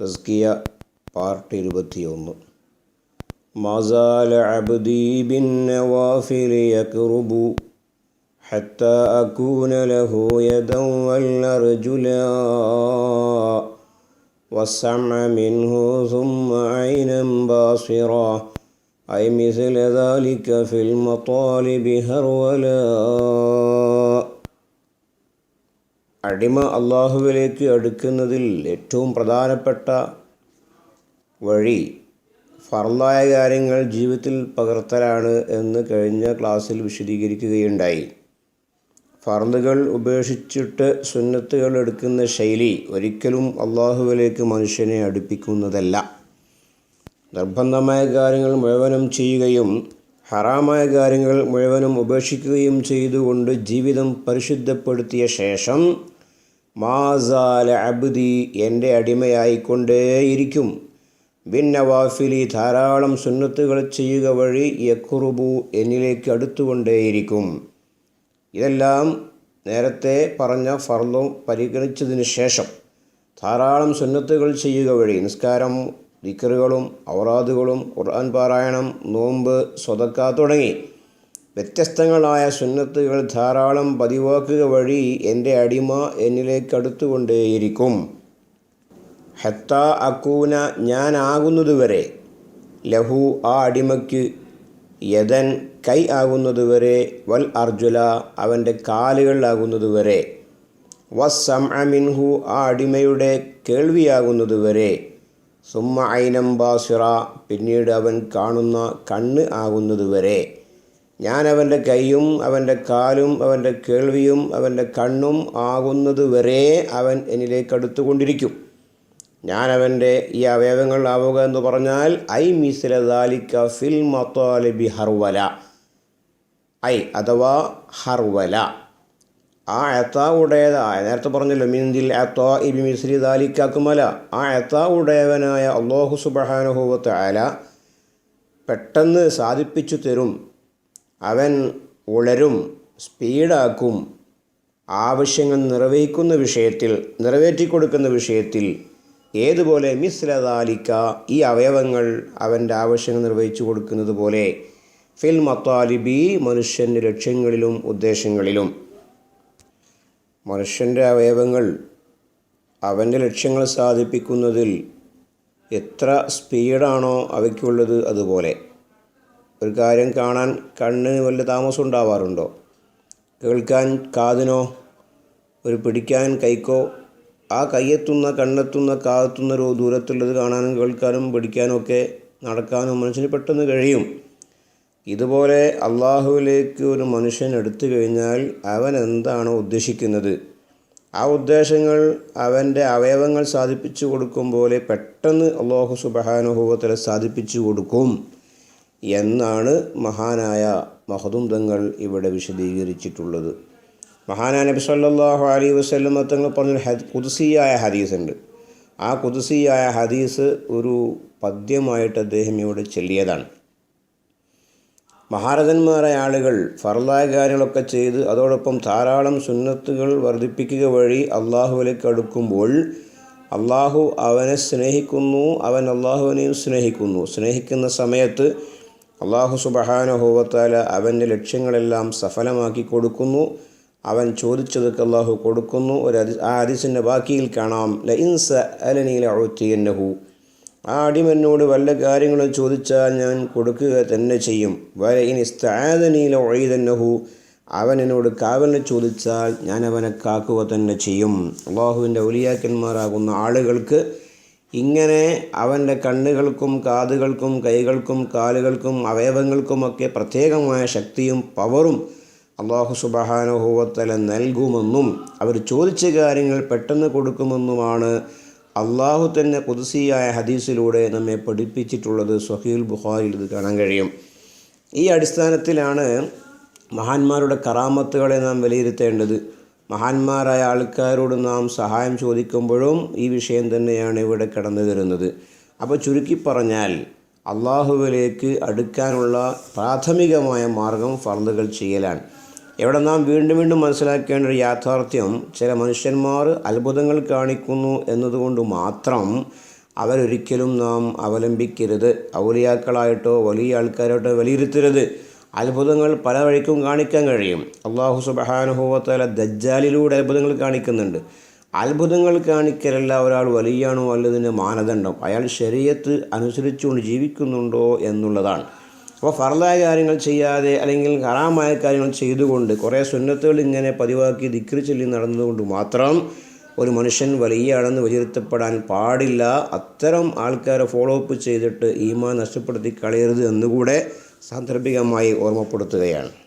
തസ്കിയ part ഇരുപത്തിയൊന്ന് masala അബ്ദി bin നവാഫിൽ യക്റുബു حتى أكون له يدا والأرجلا والسمع منه ثم عينا باصرا أي مثل ذلك في المطالب هرولا അടിമ അള്ളാഹുവിലേക്ക് അടുക്കുന്നതിൽ ഏറ്റവും പ്രധാനപ്പെട്ട വഴി ഫർലായ കാര്യങ്ങൾ ജീവിതത്തിൽ പകർത്തലാണ് എന്ന് കഴിഞ്ഞ ക്ലാസ്സിൽ വിശദീകരിക്കുകയുണ്ടായി. ഫർദുകൾ ഉപേക്ഷിച്ചിട്ട് സുന്നത്തുകൾ എടുക്കുന്ന ശൈലി ഒരിക്കലും അള്ളാഹുവിലേക്ക് മനുഷ്യനെ അടുപ്പിക്കുന്നതല്ല. നിർബന്ധമായ കാര്യങ്ങൾ മുഴുവനും ചെയ്യുകയും ഹറാമായ കാര്യങ്ങൾ മുഴുവനും ഉപേക്ഷിക്കുകയും ചെയ്തുകൊണ്ട് ജീവിതം പരിശുദ്ധപ്പെടുത്തിയ ശേഷം മാസാല അബ്ദി എന്റെ അടിമയായിക്കൊണ്ടേയിരിക്കും. ബിൻ നവാഫിലി ധാരാളം സുന്നത്തുകൾ ചെയ്യുക വഴി യക്കുറുബു എന്നിലേക്ക് അടുത്തുകൊണ്ടേയിരിക്കും. ഇതെല്ലാം നേരത്തെ പറഞ്ഞ ഫർദും പരിഗണിച്ചതിന് ശേഷം ധാരാളം സുന്നത്തുകൾ ചെയ്യുക വഴി നിസ്കാരം ദിക്കറുകളും ഔറാദുകളും ഖുർആൻ പാരായണം നോമ്പ് സ്വതക്ക തുടങ്ങി വ്യത്യസ്തങ്ങളായ സുന്നത്തുകൾ ധാരാളം പതിവാക്കുക വഴി എന്റെ അടിമ എന്നിലേക്ക് അടുത്തുകൊണ്ടേയിരിക്കും. ഹത്ത അക്കൂന ഞാനാകുന്നതുവരെ ലഹു ആ അടിമയ്ക്ക് യതൻ കൈ ആകുന്നതുവരെ. വൽ അർജുല അവന്റെ കാലുകളിലാകുന്നതുവരെ വസ്സം അമിൻഹു ആ അടിമയുടെ കേൾവിയാകുന്നതുവരെ. സുമ്മ ഐനം ബാസിറ പിന്നീട് അവൻ കാണുന്ന കണ്ണ് ആകുന്നതുവരെ. ഞാൻ അവന്റെ കൈയും അവന്റെ കാലും അവന്റെ കേൾവിയും അവന്റെ കണ്ണും ആകുന്നതുവരെ അവൻ എന്നിലേക്ക് അടുത്തുകൊണ്ടിരിക്കും. ഞാൻ അവന്റെ ഈ അവയവങ്ങൾ ആവുക എന്ന് പറഞ്ഞാൽ ഐ മിസ്ല ദാലിക്ക ഫിൽ മത്താലിബി ഹർവല. ഐ അഥവാ ഹർവല. ആ എത്താവുടേതായ നേരത്തെ പറഞ്ഞല്ലോ മീന്തിൽ എത്തോ ഇബി മിസ്രി ദാലിക്കാക്കുമല. ആ എത്താവുടയവനായ അള്ളാഹു സുബഹാനുഹൂവത്ത് അല പെട്ടെന്ന് സാധിപ്പിച്ചു തരും അവൻ ഉളരും സ്പീഡാക്കും ആവശ്യങ്ങൾ നിറവേക്കുന്ന വിഷയത്തിൽ നിറവേറ്റിക്കൊടുക്കുന്ന വിഷയത്തിൽ ഏതുപോലെ മിസ്ലതാലിക്ക ഈ അവയവങ്ങൾ അവന്റെ ആവശ്യങ്ങൾ നിർവഹിച്ചു കൊടുക്കുന്നത് പോലെ ഫിൽ മത്താലിബി മനുഷ്യന്റെ ലക്ഷ്യങ്ങളിലും ഉദ്ദേശങ്ങളിലും. മനുഷ്യന്റെ അവയവങ്ങൾ അവന്റെ ലക്ഷ്യങ്ങൾ സാധിപ്പിക്കുന്നതിൽ എത്ര സ്പീഡാണോ അവയ്ക്കുള്ളത് അതുപോലെ. ഒരു കാര്യം കാണാൻ കണ്ണിന് വല്ല താമസം ഉണ്ടാവാറുണ്ടോ? കേൾക്കാൻ കാതിനോ ഒരു പിടിക്കാൻ കൈക്കോ ആ കയ്യെത്തുന്ന കണ്ണെത്തുന്ന കാതെത്തുന്ന ഒരു ദൂരത്തുള്ളത് കാണാനും കേൾക്കാനും പിടിക്കാനും ഒക്കെ നടക്കാനും മനുഷ്യന് പെട്ടെന്ന് കഴിയും. ഇതുപോലെ അള്ളാഹുവിലേക്ക് ഒരു മനുഷ്യൻ എടുത്തു കഴിഞ്ഞാൽ അവൻ എന്താണോ ഉദ്ദേശിക്കുന്നത്? ആ ഉദ്ദേശങ്ങൾ അവന്റെ അവയവങ്ങൾ സാധിപ്പിച്ചു കൊടുക്കും പോലെ പെട്ടെന്ന് അള്ളാഹു സുബഹാനുഭവത്തിൽ സാധിപ്പിച്ചു കൊടുക്കും. എന്നാണ് മഹാനായ മഹദും തങ്ങൾ ഇവിടെ വിശദീകരിച്ചിട്ടുള്ളത്. മഹാനായ നബി സല്ലാഹു അലി വസ്ലം തങ്ങൾ പറഞ്ഞ കുതിസിയായ ഹദീസ് ഉണ്ട് ആ കുതിസിയായ ഹദീസ് ഒരു പദ്യമായിട്ട് അദ്ദേഹം ഇവിടെ ചൊല്ലിയതാണ്. മഹാരഥന്മാരായ ആളുകൾ ഫർലായ കാര്യങ്ങളൊക്കെ ചെയ്ത് അതോടൊപ്പം ധാരാളം സുന്നത്തുകൾ വർദ്ധിപ്പിക്കുക വഴി അള്ളാഹുവിലേക്ക് അടുക്കുമ്പോൾ അള്ളാഹു അവനെ സ്നേഹിക്കുന്നു അവൻ അള്ളാഹുവിനെയും സ്നേഹിക്കുന്നു. സ്നേഹിക്കുന്ന സമയത്ത് അള്ളാഹു സുബഹാനുഭവത്താല അവന്റെ ലക്ഷ്യങ്ങളെല്ലാം സഫലമാക്കി കൊടുക്കുന്നു. അവൻ ചോദിച്ചതൊക്കെ അള്ളാഹു കൊടുക്കുന്നു. ഒരു അതി ആ അരിസിന്റെ ബാക്കിയിൽ കാണാം. ല ഇൻസ അലനീല ഒത്തിയന്നഹു ആ അടിമനോട് വല്ല കാര്യങ്ങളും ചോദിച്ചാൽ ഞാൻ കൊടുക്കുക തന്നെ ചെയ്യും. വര ഇനി സ്ഥാദനീല ഒഴിതന്നഹു അവൻ എന്നോട് കാവലിനെ ചോദിച്ചാൽ ഞാൻ അവനെ കാക്കുക തന്നെ ചെയ്യും. അള്ളാഹുവിന്റെ ഒലിയാക്കന്മാരാകുന്ന ആളുകൾക്ക് ഇങ്ങനെ അവന്റെ കണ്ണുകൾക്കും കാതുകൾക്കും കൈകൾക്കും കാലുകൾക്കും അവയവങ്ങൾക്കുമൊക്കെ പ്രത്യേകമായ ശക്തിയും പവറും അള്ളാഹു സുബഹാനുഭവത്തല നൽകുമെന്നും അവർ ചോദിച്ച കാര്യങ്ങൾ പെട്ടെന്ന് കൊടുക്കുമെന്നുമാണ് അള്ളാഹു തന്നെ കുതിസിയായ ഹദീസിലൂടെ നമ്മെ പഠിപ്പിച്ചിട്ടുള്ളത് സഹീൽ ബുഹാരിൽ ഇത് കാണാൻ കഴിയും. ഈ അടിസ്ഥാനത്തിലാണ് മഹാന്മാരുടെ കറാമത്തുകളെ നാം വിലയിരുത്തേണ്ടത്. മഹാന്മാരായ ആൾക്കാരോട് നാം സഹായം ചോദിക്കുമ്പോഴും ഈ വിഷയം തന്നെയാണ് ഇവിടെ കടന്നു വരുന്നത്. അപ്പോൾ ചുരുക്കി പറഞ്ഞാൽ അള്ളാഹുവിലേക്ക് അടുക്കാനുള്ള പ്രാഥമികമായ മാർഗം ഫർദുകൾ ചെയ്യലാണ്. ഇവിടെ നാം വീണ്ടും വീണ്ടും മനസ്സിലാക്കേണ്ട ഒരു യാഥാർത്ഥ്യം ചില മനുഷ്യന്മാർ അത്ഭുതങ്ങൾ കാണിക്കുന്നു എന്നതുകൊണ്ട് മാത്രം അവരൊരിക്കലും നാം അവലംബിക്കരുത്. ഔലിയാക്കളായിട്ടോ വലിയ ആൾക്കാരായിട്ടോ വിലയിരുത്തരുത്. അത്ഭുതങ്ങൾ പല വഴിക്കും കാണിക്കാൻ കഴിയും. അള്ളാഹു സുബഹാനുഭവത്തല ദജ്ജാലിലൂടെ അത്ഭുതങ്ങൾ കാണിക്കുന്നുണ്ട്. അത്ഭുതങ്ങൾ കാണിക്കലല്ല ഒരാൾ വലിയാണോ അല്ലതിന്റെ മാനദണ്ഡം. അയാൾ ശരീരത്ത് അനുസരിച്ചുകൊണ്ട് ജീവിക്കുന്നുണ്ടോ എന്നുള്ളതാണ്. അപ്പോൾ ഫറലായ കാര്യങ്ങൾ ചെയ്യാതെ അല്ലെങ്കിൽ ഹറാമായ കാര്യങ്ങൾ ചെയ്തുകൊണ്ട് കുറേ സുന്നത്തുകൾ ഇങ്ങനെ പതിവാക്കി ദിക്രി ചൊല്ലി നടന്നതുകൊണ്ട് മാത്രം ഒരു മനുഷ്യൻ വലിയാണെന്ന് വിലയിരുത്തപ്പെടാൻ പാടില്ല. അത്തരം ആൾക്കാരെ ഫോളോ അപ്പ് ചെയ്തിട്ട് ഈമാൻ നഷ്ടപ്പെടുത്തി കളയരുത് എന്നുകൂടെ സാന്ദർഭികമായി ഓർമ്മപ്പെടുത്തുകയാണ്.